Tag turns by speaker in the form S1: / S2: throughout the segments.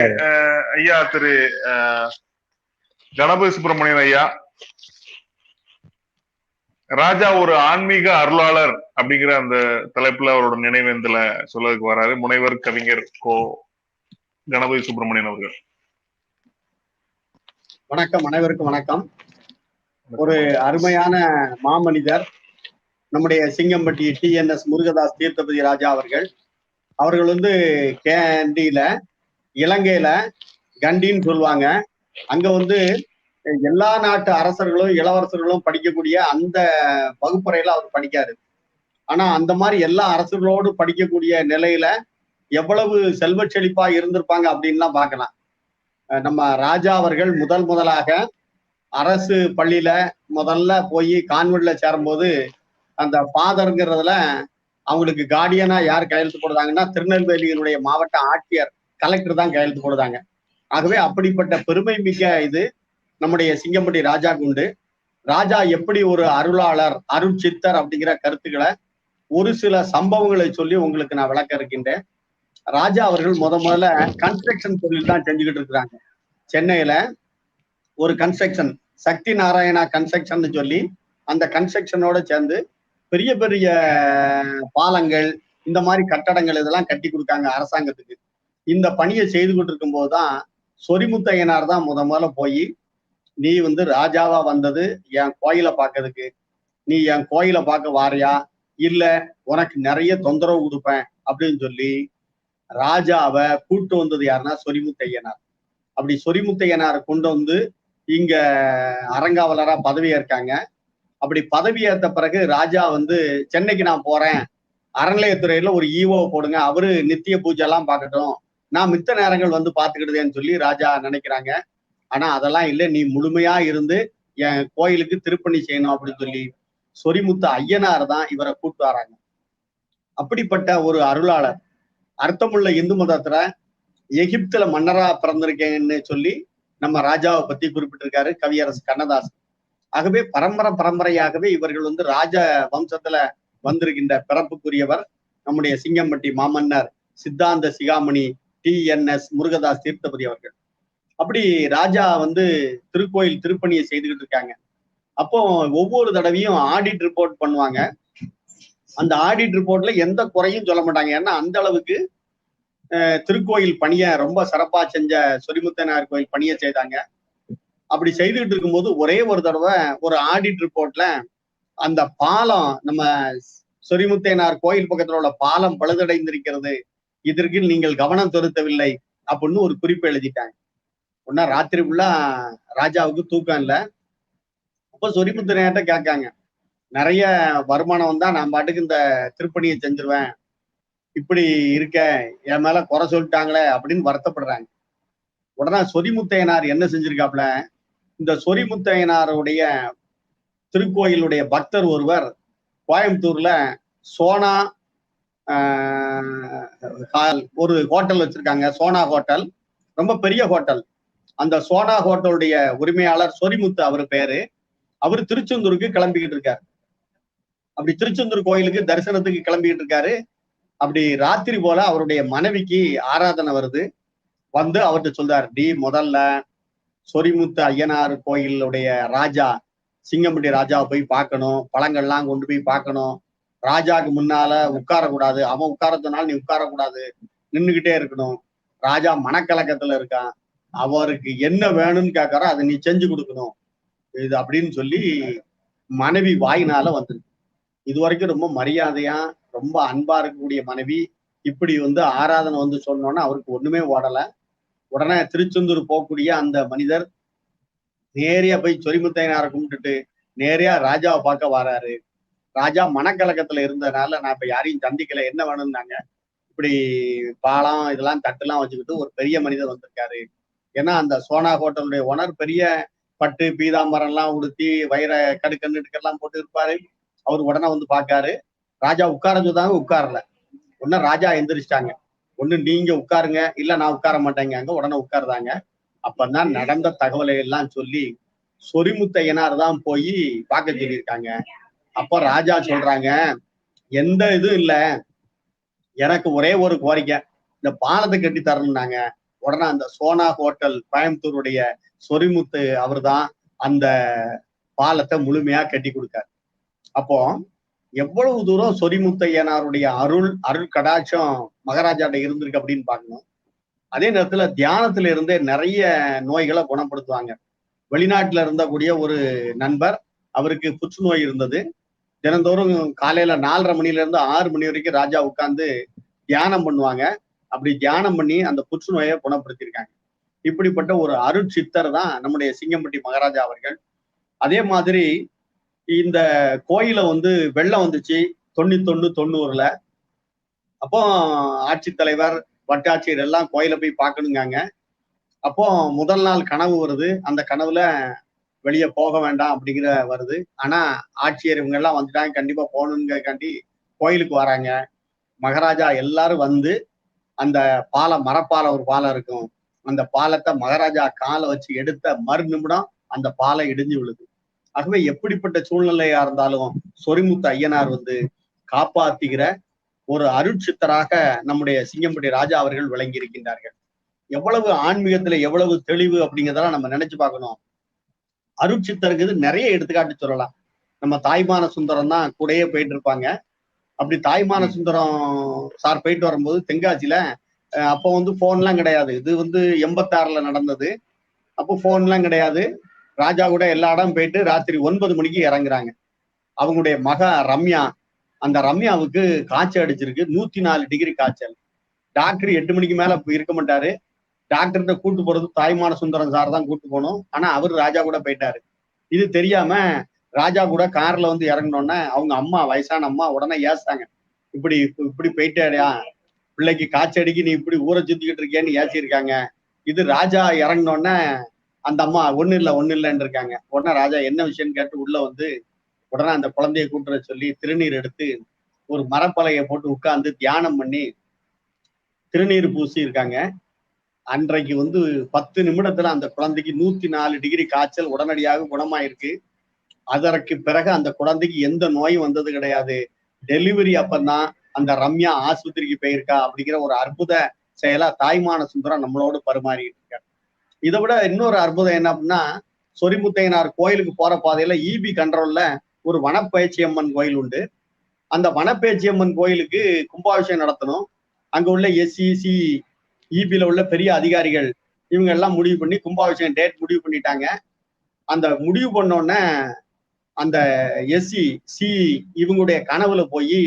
S1: ஐயா திரு கணபதி சுப்பிரமணியன் ஐயா. ராஜா ஒரு ஆன்மீக அருளாளர் அப்படிங்கிற அந்த தலைப்புல அவரோட நினைவேந்தல சொல்லதுக்கு வராரு. முனைவர் கவிஞர் கோ கணபதி சுப்பிரமணியன் அவர்கள்.
S2: வணக்கம் அனைவருக்கும் வணக்கம். ஒரு அருமையான மாமனிதர் நம்முடைய சிங்கம்பட்டி டிஎன்எஸ் முருகதாஸ் தீர்த்தபதி ராஜா அவர்கள். அவர்கள் வந்து கேண்டியில இலங்கையில கண்டின்னு சொல்லுவாங்க. அங்க வந்து எல்லா நாட்டு அரசர்களும் இளவரசர்களும் படிக்கக்கூடிய அந்த வகுப்பறையில அவர் படிக்காரு. ஆனா அந்த மாதிரி எல்லா அரசர்களோடு படிக்கக்கூடிய நிலையில எவ்வளவு செல்வ செழிப்பா இருந்திருப்பாங்க அப்படின்லாம் பார்க்கலாம். நம்ம ராஜா அவர்கள் முதல் முதலாக அரசு பள்ளியில முதல்ல போய் கான்வென்ட்ல சேரும்போது அந்த ஃபாதருங்கிறதுல அவங்களுக்கு கார்டியனா யார் கையெழுத்து போடுறாங்கன்னா திருநெல்வேலியினுடைய மாவட்ட ஆட்சியர் கலெக்டர் தான் கையெழுத்து போடுறாங்க ஆகவே அப்படிப்பட்ட பெருமை மிக்க இது நம்முடைய சிங்கம்பட்டி ராஜா குண்டு. ராஜா எப்படி ஒரு அருளாளர் அருள் சித்தர் அப்படிங்கிற கருத்துக்களை ஒரு சில சம்பவங்களை சொல்லி உங்களுக்கு நான் விளக்க இருக்கின்றேன். ராஜா அவர்கள் முத முதல்ல கன்ஸ்ட்ரக்ஷன் தொழில் தான் செஞ்சுக்கிட்டு இருக்கிறாங்க. சென்னையில ஒரு கன்ஸ்ட்ரக்ஷன் சக்தி நாராயணா கன்ஸ்ட்ரக்ஷன் சொல்லி அந்த கன்ஸ்ட்ரக்ஷனோட சேர்ந்து பெரிய பெரிய பாலங்கள் இந்த மாதிரி கட்டடங்கள் இதெல்லாம் கட்டி கொடுக்காங்க அரசாங்கத்துக்கு. இந்த பணியை செய்து கொண்டிருக்கும் போது போதுதான் சொரிமுத்தையனார் தான் முத முதல்ல போய் நீ வந்து ராஜாவா வந்தது என் கோயிலை பார்க்கறதுக்கு. நீ என் கோயிலை பார்க்க வாரியா? இல்ல உனக்கு நிறைய தொந்தரவு கொடுப்பேன். அப்படின்னு சொல்லி ராஜாவை கூட்டு வந்தது யாருன்னா சொரிமுத்தையனார். அப்படி சொரிமுத்தையனாரை கொண்டு வந்து இங்க அரங்காவலரா பதவி ஏற்காங்க அப்படி பதவி ஏற்ற பிறகு ராஜா வந்து சென்னைக்கு நான் போறேன். அறநிலையத்துறையில ஒரு ஈவோ போடுங்க. அவரு நித்திய பூஜை எல்லாம் பார்க்கட்டும். நான் மித்த நேரங்கள் வந்து பார்த்துக்கிடுதேன்னு சொல்லி ராஜா நினைக்கிறாங்க. ஆனா அதெல்லாம் இல்லை. நீ முழுமையா இருந்து என் கோயிலுக்கு திருப்பணி செய்யணும் அப்படின்னு சொல்லி சொரிமுத்து ஐயனார் தான் இவரை கூட்டு வராங்க. அப்படிப்பட்ட ஒரு அருளாளர். அர்த்தமுள்ள இந்து மதத்துல எகிப்துல மன்னரா பிறந்திருக்கேன்னு சொல்லி நம்ம ராஜாவை பத்தி குறிப்பிட்டிருக்காரு கவியரசு கண்ணதாசன். ஆகவே பரம்பரை பரம்பரையாகவே இவர்கள் வந்து ராஜ வம்சத்துல வந்திருக்கின்ற பிறப்புக்குரியவர் நம்முடைய சிங்கம்பட்டி மாமன்னர் சித்தாந்த சிகாமணி T N S Murugadas Theerthapathi அவர்கள். அப்படி ராஜா வந்து திருக்கோயில் திருப்பணியை செய்துகிட்டு இருக்காங்க. அப்போ ஒவ்வொரு தடவையும் ஆடிட் ரிப்போர்ட் பண்ணுவாங்க. அந்த ஆடிட் ரிப்போர்ட்ல எந்த குறையும் சொல்ல மாட்டாங்க. ஏன்னா அந்த அளவுக்கு திருக்கோயில் பணியை ரொம்ப சிறப்பா செஞ்ச சொரிமுத்தனார் கோயில் பணியை செய்தாங்க. அப்படி செய்துகிட்டு இருக்கும்போது ஒரே ஒரு தடவை ஒரு ஆடிட் ரிப்போர்ட்ல அந்த பாலம் நம்ம சொரிமுத்தையனார் கோயில் பக்கத்துல உள்ள பாலம் பழுதடைந்திருக்கிறது. இதற்கு நீங்கள் கவனம் செலுத்தவில்லை அப்படின்னு ஒரு குறிப்பு எழுதிட்டாங்க. ஒன்னா ராத்திரி ஃபுல்லா ராஜாவுக்கு தூக்கம் இல்லை. அப்ப சொரிமுத்துறையாட்ட கேட்காங்க. நிறைய வருமானம் வந்தா நான் பாட்டுக்கு இந்த திருப்பணியை செஞ்சிருவேன். இப்படி இருக்க என் மேல குறை சொல்லிட்டாங்களே அப்படின்னு வருத்தப்படுறாங்க. உடனே சொரிமுத்தையனார் என்ன செஞ்சிருக்காப்ல இந்த சொரிமுத்தையனாருடைய திருக்கோயிலுடைய பக்தர் ஒருவர் கோயம்புத்தூர்ல சோனா ஒரு ஹோட்டல் வச்சிருக்காங்க சோனா ஹோட்டல். ரொம்ப பெரிய ஹோட்டல். அந்த சோனா ஹோட்டலுடைய உரிமையாளர் சொரிமுத்து அவர் பேரு. அவர் திருச்செந்தூருக்கு கிளம்பிக்கிட்டு இருக்காரு. அப்படி திருச்செந்தூர் கோயிலுக்கு தரிசனத்துக்கு கிளம்பிக்கிட்டு இருக்காரு. அப்படி ராத்திரி போல அவருடைய மனைவிக்கு ஆராதனை வருது. வந்து அவர்கிட்ட சொல்றாரு டி முதல்ல சொரிமுத்து ஐயனார் கோயிலுடைய ராஜா சிங்கம்பட்டி ராஜாவை போய் பார்க்கணும். பழங்கள்லாம் கொண்டு போய் பார்க்கணும். ராஜாக்கு முன்னால உட்காரக்கூடாது. அவன் உட்காரதுனால நீ உட்காரக்கூடாது. நின்னுகிட்டே இருக்கணும். ராஜா மனக்கலக்கத்துல இருக்கான். அவருக்கு என்ன வேணும்னு கேட்கறோ அதை நீ செஞ்சு கொடுக்கணும். இது அப்படின்னு சொல்லி மனைவி வாயினால வந்திருக்கு. இது வரைக்கும் ரொம்ப மரியாதையா ரொம்ப அன்பா இருக்கக்கூடிய மனைவி. இப்படி வந்து ஆராதனை வந்து சொன்னோன்னா அவருக்கு ஒண்ணுமே ஓடல. உடனே திருச்செந்தூர் போகக்கூடிய அந்த மனிதர் நேரியா போய் சொரிமுத்தையனாரை கும்பிட்டுட்டு நேரியா ராஜாவை பார்க்க வராரு. ராஜா மனக்கலக்கத்துல இருந்ததுனால நான் இப்ப யாரையும் சந்திக்கல. என்ன வேணும்னாங்க? இப்படி பாலம் இதெல்லாம் தட்டுலாம் வச்சுக்கிட்டு ஒரு பெரிய மனிதர் வந்திருக்காரு. ஏன்னா அந்த சோனா ஹோட்டலுடைய ஓனர் பெரிய பட்டு பீதாம்பரம் எல்லாம் உடுத்தி வைர கடுக்கண்ணுக்கெல்லாம் போட்டு இருப்பாரு. அவர் உடனே வந்து பாக்காரு ராஜா உட்கார சொன்னாங்க உட்காரல. உடனே ராஜா எந்திரிச்சிட்டாங்க. ஒண்ணு நீங்க உட்காருங்க. இல்ல நான் உட்கார மாட்டேங்க. அங்க உடனே உட்காருதாங்க அப்பதான் நடந்த தகவலை எல்லாம் சொல்லி சொரிமுத்தையனார் தான் போய் பார்க்க சொல்லியிருக்காங்க. அப்ப ராஜா சொல்றாங்க எந்த இதுவும் இல்ல. எனக்கு ஒரே ஒரு கோரிக்கை. இந்த பாலத்தை கட்டி தரணும்னாங்க. உடனே அந்த சோனா ஹோட்டல் கோயம்புத்தூருடைய சொரிமுத்து அவர்தான் அந்த பாலத்தை முழுமையா கட்டி கொடுக்காரு. அப்போ எவ்வளவு தூரம் சொரிமுத்தையனாருடைய அருள் அருள் கடாட்சம் மகாராஜாட்ட இருந்திருக்கு அப்படின்னு பார்க்கணும். அதே நேரத்துல தியானத்துல இருந்தே நிறைய நோய்களை குணப்படுத்துவாங்க. வெளிநாட்டுல இருந்தக்கூடிய ஒரு நண்பர் அவருக்கு புற்றுநோய் இருந்தது. தினந்தோறும் காலையில நாலரை மணில இருந்து ஆறு மணி வரைக்கும் ராஜா உட்கார்ந்து தியானம் பண்ணுவாங்க. அப்படி தியானம் பண்ணி அந்த புற்றுநோயை குணப்படுத்தியிருக்காங்க. இப்படிப்பட்ட ஒரு அருட்சித்தர் தான் நம்முடைய சிங்கம்பட்டி மகாராஜா அவர்கள். அதே மாதிரி இந்த கோயில வந்து வெள்ளம் வந்துச்சு. தொண்ணூத்தொன்னு தொண்ணூறுல. அப்போ ஆட்சித்தலைவர் வட்டாட்சியர் எல்லாம் கோயில போய் பார்க்கணுங்காங்க. அப்போ முதல் நாள் கனவு வருது. அந்த கனவுல வெளியே போக வேண்டாம் அப்படிங்கிற வருது. ஆனா ஆட்சியர் இவங்க எல்லாம் வந்துட்டாங்க. கண்டிப்பா போகணுங்கிறக்காண்டி கோயிலுக்கு வராங்க. மகாராஜா எல்லாரும் வந்து அந்த பாலை மரப்பாலை ஒரு பாலம் இருக்கும். அந்த பாலத்தை மகாராஜா காலை வச்சு எடுத்த மறு நிமிடம் அந்த பாலை இடிஞ்சு விழுது. ஆகவே எப்படிப்பட்ட சூழ்நிலையா இருந்தாலும் சொரிமுத்து ஐயனார் வந்து காப்பாத்துகிற ஒரு அருட்சித்தராக நம்முடைய சிங்கம்பட்டி ராஜா அவர்கள் விளங்கி இருக்கின்றார்கள் எவ்வளவு ஆன்மீகத்துல எவ்வளவு தெளிவு அப்படிங்கிறதெல்லாம் நம்ம நினைச்சு பார்க்கணும். அருட்சித்தருக்கு நிறைய எடுத்துக்காட்டு சொல்லலாம். நம்ம தாய்மான சுந்தரம் தான் கூடயே போயிட்டு இருப்பாங்க அப்படி தாய்மான சுந்தரம் சார் போயிட்டு வரும்போது தென்காசியில அப்போ வந்து போன்லாம் கிடையாது. இது வந்து எண்பத்தாறுல நடந்தது. அப்போ போன்லாம் கிடையாது. ராஜா கூட எல்லா இடம் போயிட்டு ராத்திரி ஒன்பது மணிக்கு இறங்குறாங்க. அவங்களுடைய மக ரம்யா. அந்த ரம்யாவுக்கு காய்ச்சல் அடிச்சிருக்கு. நூத்தி நாலு டிகிரி காய்ச்சல். டாக்டர் எட்டு மணிக்கு மேல இருக்க மாட்டாரு. டாக்டர்கிட்ட கூட்டு போறது தாய்மான சுந்தரம் சார் தான் கூட்டு போனோம். ஆனா அவர் ராஜா கூட போயிட்டாரு. இது தெரியாம ராஜா கூட கார்ல வந்து இறங்கினோடனே அவங்க அம்மா வயசான அம்மா உடனே ஏசாங்க இப்படி இப்படி போயிட்டேடா. பிள்ளைக்கு காய்ச்சடிக்கு நீ இப்படி ஊரை சுத்திக்கிட்டு இருக்கேன்னு ஏசியிருக்காங்க. இது ராஜா இறங்கினோடனே அந்த அம்மா ஒண்ணு இல்ல ஒண்ணு இல்லைன்னு இருக்காங்க. உடனே ராஜா என்ன விஷயம்னு கேட்டு உள்ள வந்து உடனே அந்த குழந்தைய கூட்டுற சொல்லி திருநீர் எடுத்து ஒரு மரப்பலையை போட்டு உட்கார்ந்து தியானம் பண்ணி திருநீர் பூசி இருக்காங்க அன்றைக்கு வந்து பத்து நிமிடத்துல அந்த குழந்தைக்கு நூத்தி நாலு டிகிரி காய்ச்சல் உடனடியாக குணமாயிருக்கு. அதற்கு பிறகு அந்த குழந்தைக்கு எந்த நோயும் வந்தது கிடையாது. டெலிவரி அப்பந்தான் அந்த ரம்யா ஆஸ்பத்திரிக்கு போயிருக்கா அப்படிங்கிற ஒரு அற்புத செயலா தாய்மான சுந்தரம் நம்மளோடு பரிமாறிட்டு இருக்காரு. இதை விட இன்னொரு அற்புதம் என்ன அப்படின்னா சொரிமுத்தையனார் கோயிலுக்கு போற பாதையில இபி கண்ட்ரோல்ல ஒரு வனப்பயிற்சியம்மன் கோயில் உண்டு. அந்த வனப்பயிற்சியம்மன் கோயிலுக்கு கும்பாபிஷேகம் நடத்தணும். அங்க உள்ள எஸ்சிசி இபியில உள்ள பெரிய அதிகாரிகள் இவங்க எல்லாம் முடிவு பண்ணி கும்பாபிஷேகம் டேட் முடிவு பண்ணிட்டாங்க. அந்த முடிவு பண்ணோடனே அந்த எஸ்சி சி இவங்களுடைய கனவுல போய்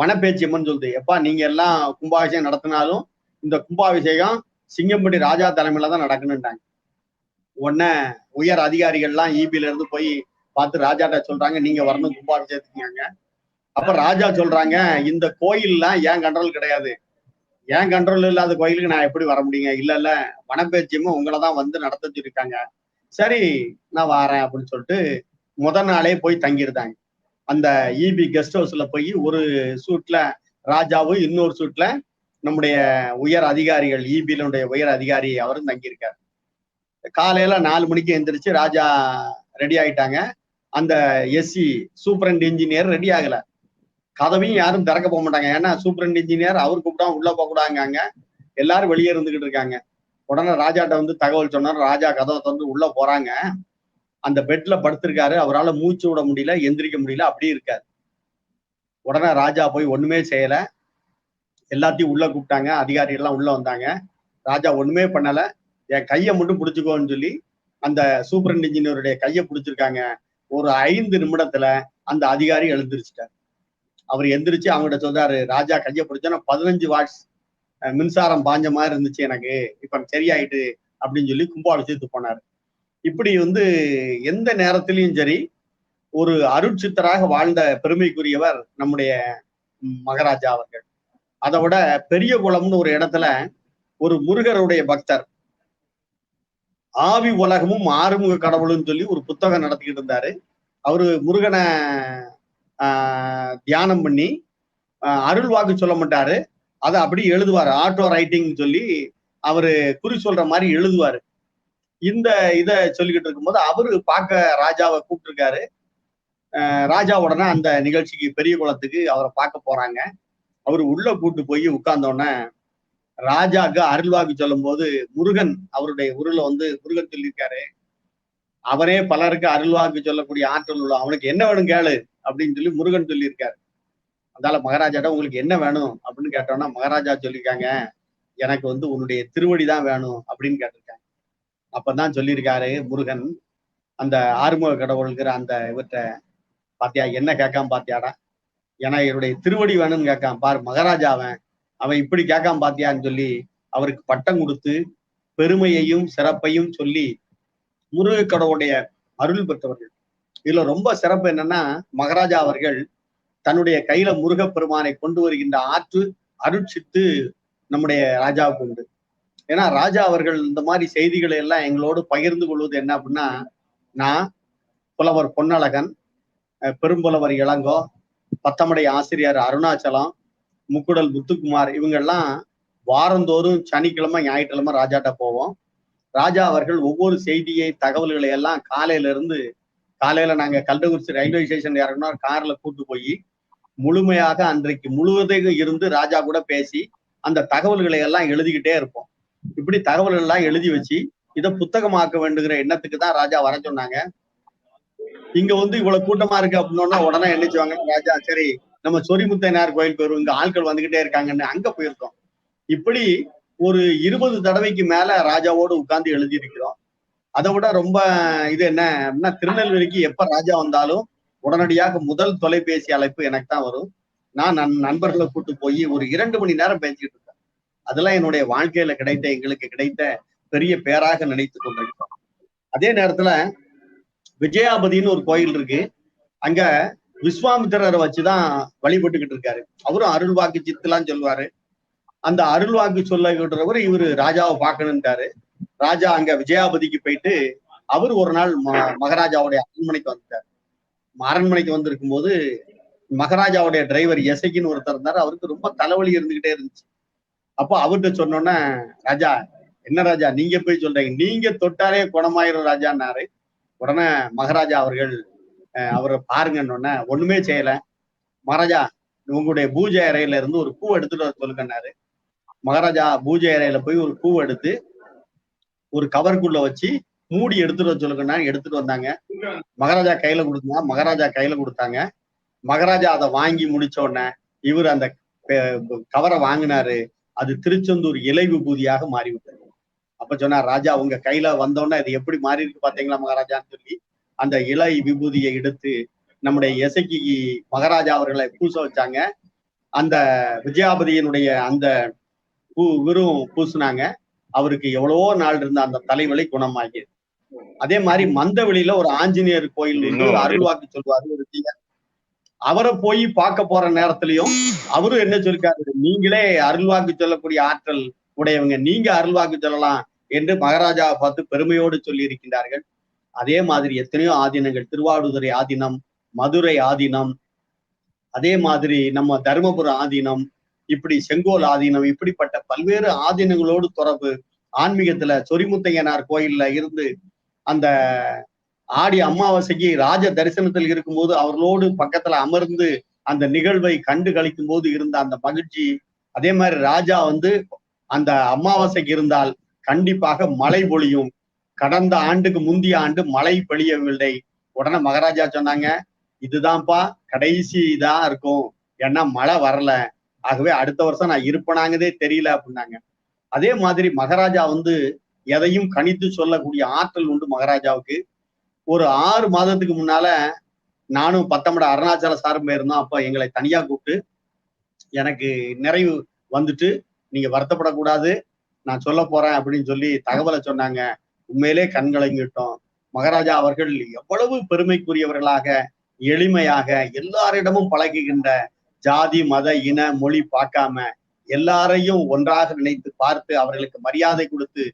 S2: வனப்பேச்சியம்மன் சொல்லுது எப்பா நீங்க எல்லாம் கும்பாபிஷேகம் நடத்தினாலும் இந்த கும்பாபிஷேகம் சிங்கம்பட்டி ராஜா தலைமையில தான் நடக்கணுன்றாங்க உடனே உயர் அதிகாரிகள்லாம் இபில இருந்து போய் பார்த்து ராஜாட்ட சொல்றாங்க நீங்க வரணும் கும்பாபிஷேகத்துக்குங்க அப்ப ராஜா சொல்றாங்க இந்த கோயில்லாம் ஏன் கண்ட்ரோல் கிடையாது? ஏன் கண்ட்ரோல் இல்லாத கோயிலுக்கு நான் எப்படி வர முடியுங்க? இல்ல இல்ல. வனப்பேச்சியமும் உங்களை தான் வந்து நடத்த சொல்லியிருக்காங்க சரி நான் வரேன் அப்படின்னு சொல்லிட்டு முதல் நாளே போய் தங்கியிருந்தாங்க. அந்த இபி கெஸ்ட் ஹவுஸ்ல போய் ஒரு சூட்ல ராஜாவும் இன்னொரு சூட்ல நம்முடைய உயர் அதிகாரிகள் இபியிலுடைய உயர் அதிகாரி அவரும் தங்கியிருக்காரு. காலையில நாலு மணிக்கு எந்திரிச்சு ராஜா ரெடி ஆயிட்டாங்க. அந்த எஸ்சி சூப்பரண்ட் இன்ஜினியர் ரெடி ஆகல. கதவையும் யாரும் திறக்க போக மாட்டாங்க. ஏன்னா சூப்பரண்ட் இன்ஜினியர் அவர் கூப்பிட்டா உள்ள போக கூடாங்க எல்லாரும் வெளியே இருந்துகிட்டு இருக்காங்க. உடனே ராஜாட்ட வந்து தகவல் சொன்னார். ராஜா கதவை வந்து உள்ள போறாங்க. அந்த பெட்ல படுத்திருக்காரு. அவரால் மூச்சு விட முடியல எந்திரிக்க முடியல அப்படியே இருக்காரு. உடனே ராஜா போய் ஒண்ணுமே செய்யல. எல்லாத்தையும் உள்ள கூப்பிட்டாங்க. அதிகாரிகள்லாம் உள்ள வந்தாங்க. ராஜா ஒண்ணுமே பண்ணல. என் கையை மட்டும் பிடிச்சுக்கோன்னு சொல்லி அந்த சூப்பரண்ட் இன்ஜினியருடைய கையை பிடிச்சிருக்காங்க. ஒரு ஐந்து நிமிடத்துல அந்த அதிகாரி எழுந்திரிச்சிட்டார். அவர் எந்திரிச்சு அவங்ககிட்ட சொல்றாரு ராஜா கையை பிடிச்சோன்னா பதினஞ்சு வாட்ஸ் மின்சாரம் பாஞ்ச மாதிரி இருந்துச்சு எனக்கு. இப்ப சரியாயிட்டு அப்படின்னு சொல்லி கும்பாபிஷேகத்துக்கு போனாரு. இப்படி வந்து எந்த நேரத்திலையும் சரி ஒரு அருட்சித்தராக வாழ்ந்த பெருமைக்குரியவர் நம்முடைய மகாராஜா அவர்கள். அதை விட பெரிய குளம்னு ஒரு இடத்துல ஒரு முருகருடைய பக்தர் ஆவி உலகமும் ஆறுமுக கடவுள்னு சொல்லி ஒரு புத்தகம் நடத்திக்கிட்டு இருந்தாரு. அவரு முருகனை தியானம் பண்ணி அருள் வாக்கு சொல்ல மாட்டாரு. அதை அப்படி எழுதுவாரு. ஆட்டோ ரைட்டிங் சொல்லி அவரு குறி சொல்ற மாதிரி எழுதுவாரு. இந்த இதை சொல்லிக்கிட்டு இருக்கும்போது அவரு பார்க்க ராஜாவை கூப்பிட்டுருக்காரு. ராஜா உடனே அந்த நிகழ்ச்சிக்கு பெரிய குளத்துக்கு அவரை பார்க்க போறாங்க. அவர் உள்ள கூட்டு போய் உட்கார்ந்தோடனே ராஜாக்கு அருள்வாக்கு சொல்லும் போது முருகன் அவருடைய உருளை வந்து முருகன் சொல்லியிருக்காரு. அவரே பலருக்கு அருள்வாக்கு சொல்லக்கூடிய ஆற்றல் உள்ள அவனுக்கு என்ன வேணும் கேளு அப்படின்னு சொல்லி முருகன் சொல்லியிருக்காரு. அதனால மகாராஜாட்ட உங்களுக்கு என்ன வேணும் அப்படின்னு கேட்டோம்னா மகாராஜா சொல்லியிருக்காங்க எனக்கு வந்து உன்னுடைய திருவடி தான் வேணும் அப்படின்னு கேட்டிருக்காங்க. அப்பதான் சொல்லியிருக்காரு முருகன் அந்த ஆறுமுக கடவுள்கிற அந்த இவற்றை பாத்தியா என்ன கேட்காம பாத்தியாடா? ஏன்னா என்னுடைய திருவடி வேணும்னு கேட்காம பாரு மகாராஜா அவன் அவன் இப்படி கேட்காம பாத்தியான்னு சொல்லி அவருக்கு பட்டம் கொடுத்து பெருமையையும் சிறப்பையும் சொல்லி முருகக்கடவுடைய கடவுளுடைய அருள் பெற்றவர்கள். இதுல ரொம்ப சிறப்பு என்னன்னா மகாராஜா அவர்கள் தன்னுடைய கையில முருகப்பெருமானை கொண்டு வருகின்ற ஆற்று அருட்சித்து நம்முடைய ராஜாவுக்கு உண்டு. ஏன்னா ராஜா அவர்கள் இந்த மாதிரி செய்திகளை எல்லாம் எங்களோடு பகிர்ந்து கொள்வது என்ன அப்படின்னா நான் புலவர் பொன்னழகன் பெரும்புலவர் இளங்கோ பத்தமடை ஆசிரியர் அருணாச்சலம் முக்குடல் முத்துக்குமார் இவங்கெல்லாம் வாரந்தோறும் சனிக்கிழமை ஞாயிற்றுக்கிழமை ராஜாட்ட போவோம். ராஜா அவர்கள் ஒவ்வொரு செய்தியை தகவல்களை எல்லாம் காலையில இருந்து காலையில நாங்க கள்ளக்குறிச்சி ரயில்வே ஸ்டேஷன் இறங்கினோம். கார்ல கூட்டு போய் முழுமையாக அன்றைக்கு முழுவதையும் இருந்து ராஜா கூட பேசி அந்த தகவல்களை எல்லாம் எழுதிக்கிட்டே இருப்போம். இப்படி தகவல்கள் எல்லாம் எழுதி வச்சு இதை புத்தகமாக்க வேண்டுகிற எண்ணத்துக்கு தான் ராஜா வர சொன்னாங்க. இங்க வந்து இவ்வளவு கூட்டமா இருக்கு அப்படின்னா உடனே என்னச்சுவாங்க ராஜா சரி நம்ம சொரிமுத்தையனார் கோயில் போயிருவோம் இங்க ஆட்கள் வந்துகிட்டே இருக்காங்கன்னு அங்க போயிருக்கோம். இப்படி ஒரு இருபது தடவைக்கு மேல ராஜாவோடு உட்கார்ந்து எழுதியிருக்கிறோம். அதை விட ரொம்ப இது என்ன அப்படின்னா திருநெல்வேலிக்கு எப்ப ராஜா வந்தாலும் உடனடியாக முதல் தொலைபேசி அழைப்பு எனக்கு தான் வரும். நான் நன் நண்பர்களை கூட்டு போய் ஒரு இரண்டு மணி நேரம் பேசிக்கிட்டு இருக்கேன் அதெல்லாம் என்னுடைய வாழ்க்கையில கிடைத்த எங்களுக்கு கிடைத்த பெரிய பேராக நினைத்து கொண்டிருக்கிறோம். அதே நேரத்துல விஜயாபதினு ஒரு கோயில் இருக்கு. அங்க விஸ்வாமித்திரரை வச்சுதான் வழிபட்டுக்கிட்டு இருக்காரு. அவரும் அருள்வாக்கு சித்துலாம் சொல்லுவாரு. அந்த அருள்வாக்கு சொல்லுகிறவர் இவரு ராஜாவை பார்க்கணுன்றாரு ராஜா அங்க விஜயாபதிக்கு போயிட்டு அவர் ஒரு நாள் ம- மகாராஜாவுடைய அரண்மனைக்கு வந்துட்டார். அரண்மனைக்கு வந்திருக்கும் போது மகாராஜாவுடைய டிரைவர் எசைக்குன்னு ஒருத்தர் இருந்தார். அவருக்கு ரொம்ப தலைவலி இருந்துகிட்டே இருந்துச்சு. அப்போ அவர்கிட்ட சொன்னோன்னே ராஜா என்ன ராஜா நீங்க போய் சொல்றீங்க. நீங்க தொட்டாலே குணமாயிரும் ராஜான்னாரு. உடனே மகாராஜா அவர்கள் அஹ், அவரை பாருங்கன்னொன்னே ஒண்ணுமே செய்யல. மகாராஜா உங்களுடைய பூஜை அறையில இருந்து ஒரு பூ எடுத்துட்டு வர சொல்லுங்கன்னாரு. மகாராஜா பூஜை அறையில போய் ஒரு பூ எடுத்து ஒரு கவருக்குள்ள வச்சு மூடி எடுத்துட்டு வர சொல்லுங்கன்னா எடுத்துட்டு வந்தாங்க. மகாராஜா கையில கொடுத்தா மகாராஜா கையில கொடுத்தாங்க. மகாராஜா அதை வாங்கி முடிச்ச உடனே இவர் அந்த கவரை வாங்கினாரு. அது திருச்செந்தூர் இலை விபூதியாக மாறிவிட்டது. அப்ப சொன்னார் ராஜா உங்க கையில வந்தோடனே இது எப்படி மாறி இருக்கு பாத்தீங்களா மகாராஜான்னு சொல்லி அந்த இலை விபூதியை எடுத்து நம்முடைய இசைக்கு மகாராஜா அவர்களை பூச வச்சாங்க. அந்த விஜயாபதியினுடைய அந்த பூ வெறும் பூசுனாங்க. அவருக்கு எவ்வளவோ நாள் இருந்த அந்த தலைவலி குணமாகியது அதே மாதிரி மந்தவெளியில ஒரு ஆஞ்சநேயர் கோயில் அருள்வாக்கு சொல்லுவாரு ஒரு அவரை போய் பார்க்க போற நேரத்திலையும் அவரும் என்ன சொல்லிருக்காரு? நீங்களே அருள்வாக்கு சொல்லக்கூடிய ஆற்றல் உடையவங்க நீங்க அருள்வாக்கு சொல்லலாம் என்று மகாராஜாவை பார்த்து பெருமையோடு சொல்லி இருக்கின்றார்கள் அதே மாதிரி எத்தனையோ ஆதீனங்கள் திருவாவடுதுறை ஆதீனம் மதுரை ஆதீனம் அதே மாதிரி நம்ம தருமபுரம் ஆதீனம் இப்படி செங்கோல் ஆதீனம் இப்படிப்பட்ட பல்வேறு ஆதீனங்களோடு தொடர்பு ஆன்மீகத்துல சொரிமுத்தையனார் கோயில்ல இருந்து அந்த ஆடி அமாவாசைக்கு ராஜ தரிசனத்தில் இருக்கும்போது அவர்களோடு பக்கத்துல அமர்ந்து அந்த நிகழ்வை கண்டு கழிக்கும் போது இருந்த அந்த மகிழ்ச்சி அதே மாதிரி ராஜா வந்து அந்த அமாவாசைக்கு இருந்தால் கண்டிப்பாக மழை பொழியும். கடந்த ஆண்டுக்கு முந்தைய ஆண்டு மழை பொழியவில்லை உடனே மகாராஜா சொன்னாங்க இதுதான்ப்பா கடைசி தான் இருக்கும். ஏன்னா மழை வரல. ஆகவே அடுத்த வருஷம் நான் இருப்பனாங்கதே தெரியல அப்படின்னாங்க. அதே மாதிரி மகாராஜா வந்து எதையும் கணித்து சொல்லக்கூடிய ஆற்றல் உண்டு மகாராஜாவுக்கு. ஒரு ஆறு மாதத்துக்கு முன்னால நானும் பத்தமட அருணாச்சல சார்பு போயிருந்தோம் அப்ப எங்களை தனியா கூப்பிட்டு எனக்கு நிறைவு வந்துட்டு நீங்க வருத்தப்படக்கூடாது நான் சொல்ல போறேன் அப்படின்னு சொல்லி தகவலை சொன்னாங்க. உண்மையிலே கண்கலங்கிட்டோம் மகாராஜா அவர்கள் எவ்வளவு பெருமைக்குரியவர்களாக எளிமையாக எல்லாரிடமும் பழகுகின்ற ஜாதி மத இன மொழி பார்க்காம எல்லாரையும் ஒன்றாக நினைத்து பார்த்து அவர்களுக்கு மரியாதை கொடுத்து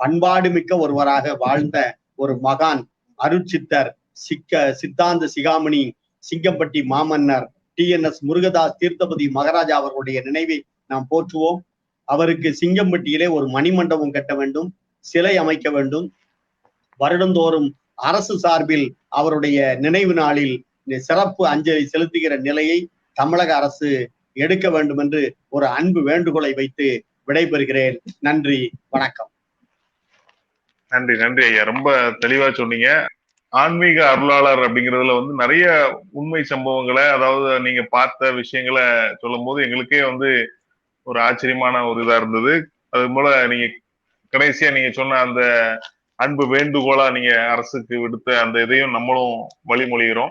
S2: பண்பாடு மிக்க ஒருவராக வாழ்ந்த ஒரு மகான் அருட்சித்தர் சிக்க சித்தாந்த சிகாமணி சிங்கப்பட்டி மாமன்னர் T. N. S. Murugadas Theerthapathi Maharaja அவர்களுடைய நினைவை நாம் போற்றுவோம். அவருக்கு சிங்கம்பட்டியிலே ஒரு மணிமண்டபம் கட்ட வேண்டும் சிலை அமைக்க வேண்டும். வருடந்தோறும் அரசு சார்பில் அவருடைய நினைவு நாளில் சிறப்பு அஞ்சலி செலுத்துகிற நிலையை தமிழக அரசு எடுக்க வேண்டும் என்று ஒரு அன்பு வேண்டுகோளை வைத்து விடைபெறுகிறேன். நன்றி வணக்கம்.
S1: நன்றி நன்றி ஐயா. ரொம்ப தெளிவா சொன்னீங்க. ஆன்மீக அருளாளர் அப்படிங்கிறதுல வந்து நிறைய உண்மை சம்பவங்களை அதாவது நீங்க பார்த்த விஷயங்களை சொல்லும் போது எங்களுக்கே வந்து ஒரு ஆச்சரியமான ஒரு இதா இருந்தது. அது போல நீங்க கடைசியா நீங்க சொன்ன அந்த அன்பு வேண்டுகோளா நீங்க அரசுக்கு விடுத்த அந்த இதையும் நம்மளும் வழிமொழிகிறோம்.